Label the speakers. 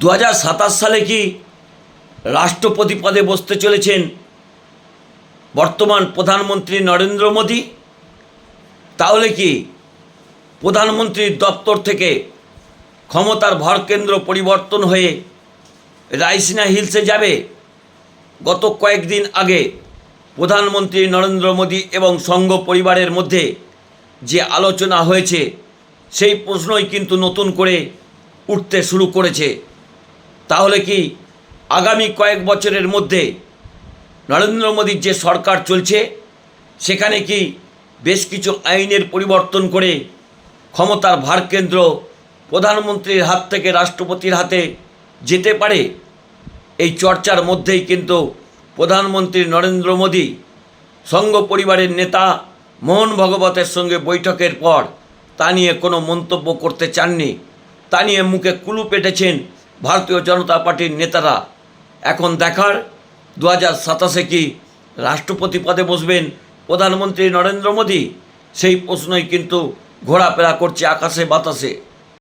Speaker 1: দু হাজার সাতাশ সালে কি রাষ্ট্রপতি পদে বসতে চলেছেন বর্তমান প্রধানমন্ত্রী নরেন্দ্র মোদী? তাহলে কি প্রধানমন্ত্রীর দপ্তর থেকে ক্ষমতার ভরকেন্দ্র পরিবর্তন হয়ে রাইসিনা হিলসে যাবে? গত কয়েকদিন আগে প্রধানমন্ত্রী নরেন্দ্র মোদী এবং সংঘ পরিবারের মধ্যে যে আলোচনা হয়েছে, সেই প্রশ্নই কিন্তু নতুন করে উঠতে শুরু করেছে। তাহলে কি আগামী কয়েক বছরের মধ্যে নরেন্দ্র মোদীর যে সরকার চলছে, সেখানে কি বেশ কিছু আইনের পরিবর্তন করে ক্ষমতার ভারকেন্দ্র প্রধানমন্ত্রীর হাত থেকে রাষ্ট্রপতির হাতে যেতে পারে? এই চর্চার মধ্যেই কিন্তু প্রধানমন্ত্রী নরেন্দ্র মোদী সংঘ পরিবারের নেতা মোহন ভগবতের সঙ্গে বৈঠকের পর তা নিয়ে কোনো মন্তব্য করতে চাননি। তা নিয়ে মুখে কুলু পেটেছেন ভারতীয় জনতা পার্টির নেতারা এখন দেখার দু হাজার সাতাশে কি রাষ্ট্রপতি পদে বসবেন প্রধানমন্ত্রী নরেন্দ্র মোদী? সেই প্রশ্নই কিন্তু ঘোরাফেরা করছে আকাশে বাতাসে।